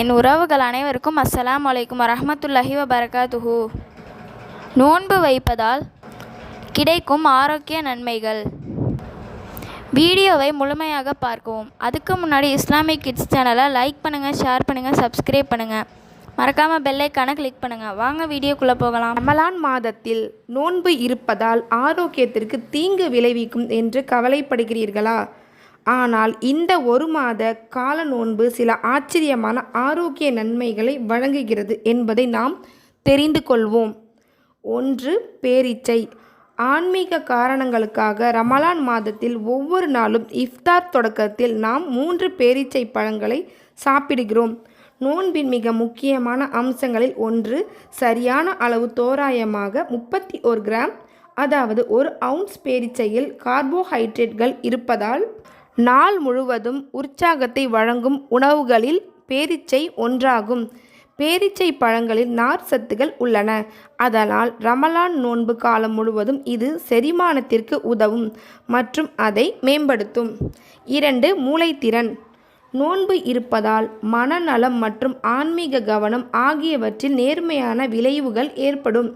என் உறவுகள் அனைவருக்கும் அஸ்ஸலாம் வலைக்கும் வரஹ்மத்துல்லாஹி வபரகாத்துஹு. நோன்பு வைப்பதால் கிடைக்கும் ஆரோக்கிய நன்மைகள். வீடியோவை முழுமையாக பார்க்கவும். அதுக்கு முன்னாடி இஸ்லாமிக் கிட்ஸ் சேனலை லைக் பண்ணுங்கள் ஷேர் பண்ணுங்கள் சப்ஸ்கிரைப் பண்ணுங்கள் மறக்காமல் பெல்லைக்கான கிளிக் பண்ணுங்கள் வாங்க வீடியோக்குள்ளே போகலாம். ரமலான் மாதத்தில் நோன்பு இருப்பதால் ஆரோக்கியத்திற்கு தீங்கு விளைவிக்கும் என்று கவலைப்படுகிறீர்களா? ஆனால் இந்த ஒரு மாத கால நோன்பு சில ஆச்சரியமான ஆரோக்கிய நன்மைகளை வழங்குகிறது என்பதை நாம் தெரிந்து கொள்வோம். ஒன்று பேரீச்சை. ஆன்மீக காரணங்களுக்காக ரமலான் மாதத்தில் ஒவ்வொரு நாளும் இஃப்தார் தொடக்கத்தில் நாம் மூன்று பேரீச்சை பழங்களை சாப்பிடுகிறோம். நோன்பின் மிக முக்கியமான அம்சங்களில் ஒன்று சரியான அளவு தோராயமாக முப்பத்தி ஒரு கிராம் அதாவது ஒரு அவுன்ஸ் பேரிச்சையில் கார்போஹைட்ரேட்கள் இருப்பதால் நாள் முழுவதும் உற்சாகத்தை வழங்கும் உணவுகளில் பேரிச்சை ஒன்றாகும். பேரிச்சை பழங்களில் நார் சத்துகள் உள்ளன. அதனால் ரமலான் நோன்பு காலம் முழுவதும் இது செரிமானத்திற்கு உதவும் மற்றும் அதை மேம்படுத்தும். இரண்டு மூளைத்திறன். நோன்பு இருப்பதால் மனநலம் மற்றும் ஆன்மீக கவனம் ஆகியவற்றில் நேர்மையான விளைவுகள் ஏற்படும்.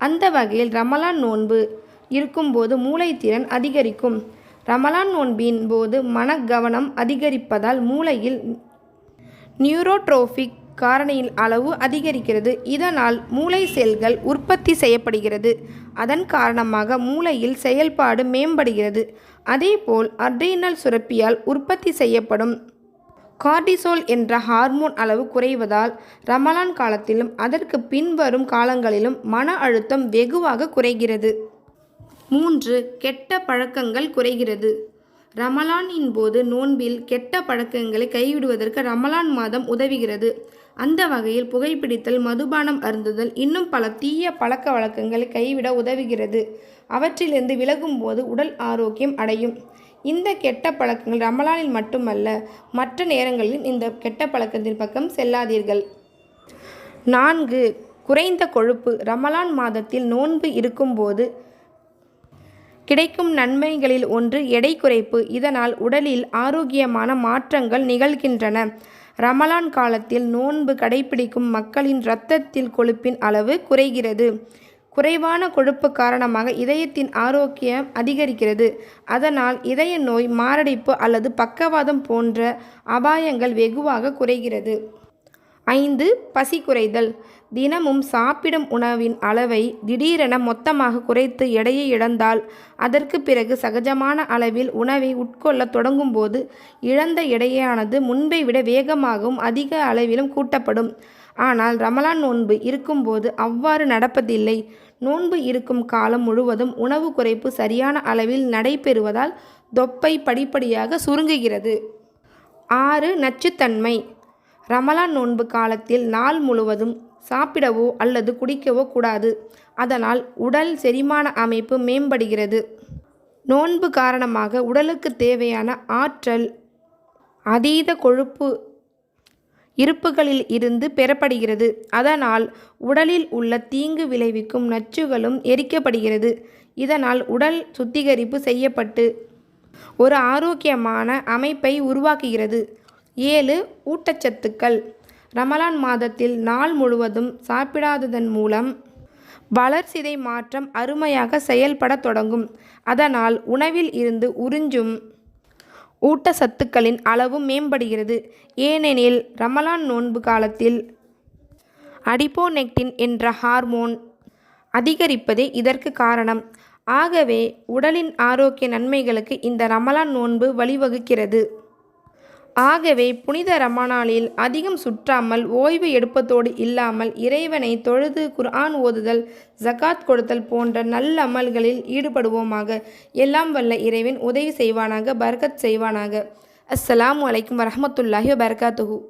அந்த வகையில் ரமலான் நோன்பு இருக்கும்போது மூளைத்திறன் அதிகரிக்கும். ரமலான் நோன்பின் போது மனக்கவனம் அதிகரிப்பதால் மூளையில் நியூரோட்ரோஃபிக் காரணியின் அளவு அதிகரிக்கிறது. இதனால் மூளை செல்கள் உற்பத்தி செய்யப்படுகிறது. அதன் காரணமாக மூளையில் செயல்பாடு மேம்படுகிறது. அதேபோல் அட்ரீனல் சுரப்பியால் உற்பத்தி செய்யப்படும் கார்டிசோல் என்ற ஹார்மோன் அளவு குறைவதால் ரமலான் காலத்திலும் அதற்கு பின்வரும் காலங்களிலும் மன அழுத்தம் வெகுவாக குறைகிறது. மூன்று கெட்ட பழக்கங்கள் குறைகிறது. ரமலானின் போது நோன்பில் கெட்ட பழக்கங்களை கைவிடுவதற்கு ரமலான் மாதம் உதவுகிறது. அந்த வகையில் புகைப்பிடித்தல் மதுபானம் அருந்துதல் இன்னும் பல தீய பழக்க வழக்கங்களை கைவிட உதவுகிறது. அவற்றிலிருந்து விலகும்போது உடல் ஆரோக்கியம் அடையும். இந்த கெட்ட பழக்கங்கள் ரமலானில் மட்டுமல்ல மற்ற நேரங்களிலும் இந்த கெட்ட பழக்கத்தின் பக்கம் செல்லாதீர்கள். நான்கு குறைந்த கொழுப்பு. ரமலான் மாதத்தில் நோன்பு இருக்கும்போது கிடைக்கும் நன்மைகளில் ஒன்று எடை குறைப்பு. இதனால் உடலில் ஆரோக்கியமான மாற்றங்கள் நிகழ்கின்றன. ரமலான் காலத்தில் நோன்பு கடைபிடிக்கும் மக்களின் இரத்தத்தில் கொழுப்பின் அளவு குறைகிறது. குறைவான கொழுப்பு காரணமாக இதயத்தின் ஆரோக்கியம் அதிகரிக்கிறது. அதனால் இதய நோய் மாரடைப்பு அல்லது பக்கவாதம் போன்ற அபாயங்கள் வெகுவாக குறைகிறது. ஐந்து பசி குறைதல் தினமும் சாப்பிடும் உணவின் அளவை திடீரென மொத்தமாக குறைத்து எடையை இழந்தால் அதற்கு பிறகு சகஜமான அளவில் உணவை உட்கொள்ள தொடங்கும்போது இழந்த எடையானது முன்பை விட வேகமாகவும் அதிக அளவிலும் கூட்டப்படும். ஆனால் ரமலான் நோன்பு இருக்கும்போது அவ்வாறு நடப்பதில்லை. நோன்பு இருக்கும் காலம் முழுவதும் உணவு குறைப்பு சரியான அளவில் நடைபெறுவதால் தொப்பை படிப்படியாக சுருங்குகிறது. ஆறு நச்சுத்தன்மை. ரமலான் நோன்பு காலத்தில் நாள் முழுவதும் சாப்பிடவோ அல்லது குடிக்கவோ கூடாது. அதனால் உடல் செரிமான அமைப்பு மேம்படுகிறது. நோன்பு காரணமாக உடலுக்கு தேவையான ஆற்றல் அதீத கொழுப்பு இருப்புகளில் இருந்து பெறப்படுகிறது. அதனால் உடலில் உள்ள தீங்கு விளைவிக்கும் நச்சுகளும் எரிக்கப்படுகிறது. இதனால் உடல் சுத்திகரிப்பு செய்யப்பட்டு ஒரு ஆரோக்கியமான அமைப்பை உருவாக்குகிறது. ஏழு ஊட்டச்சத்துக்கள். ரமலான் மாதத்தில் நாள் முழுவதும் சாப்பிடாததன் மூலம் வளர்சிதை மாற்றம் அருமையாக செயல்பட தொடங்கும். அதனால் உணவில் இருந்து உறிஞ்சும் ஊட்டச்சத்துக்களின் அளவும் மேம்படுகிறது. ஏனெனில் ரமலான் நோன்பு காலத்தில் அடிப்போனெக்டின் என்ற ஹார்மோன் அதிகரிப்பதே இதற்கு காரணம். ஆகவே உடலின் ஆரோக்கிய நன்மைகளுக்கு இந்த ரமலான் நோன்பு வழிவகுக்கிறது. ஆகவே புனித ரமணாலில் அதிகம் சுற்றாமல் ஓய்வு எடுப்பதோடு இல்லாமல் இறைவனை தொழுது குர்ஆன் ஓதுதல் ஜகாத் கொடுத்தல் போன்ற நல்ல அமல்களில் ஈடுபடுவோமாக. எல்லாம் வல்ல இறைவன் உதவி செய்வானாக பர்கத் செய்வானாக. அஸ்ஸலாமு அலைக்கும் வரஹமத்துல்லாஹி வபரகாத்துஹு.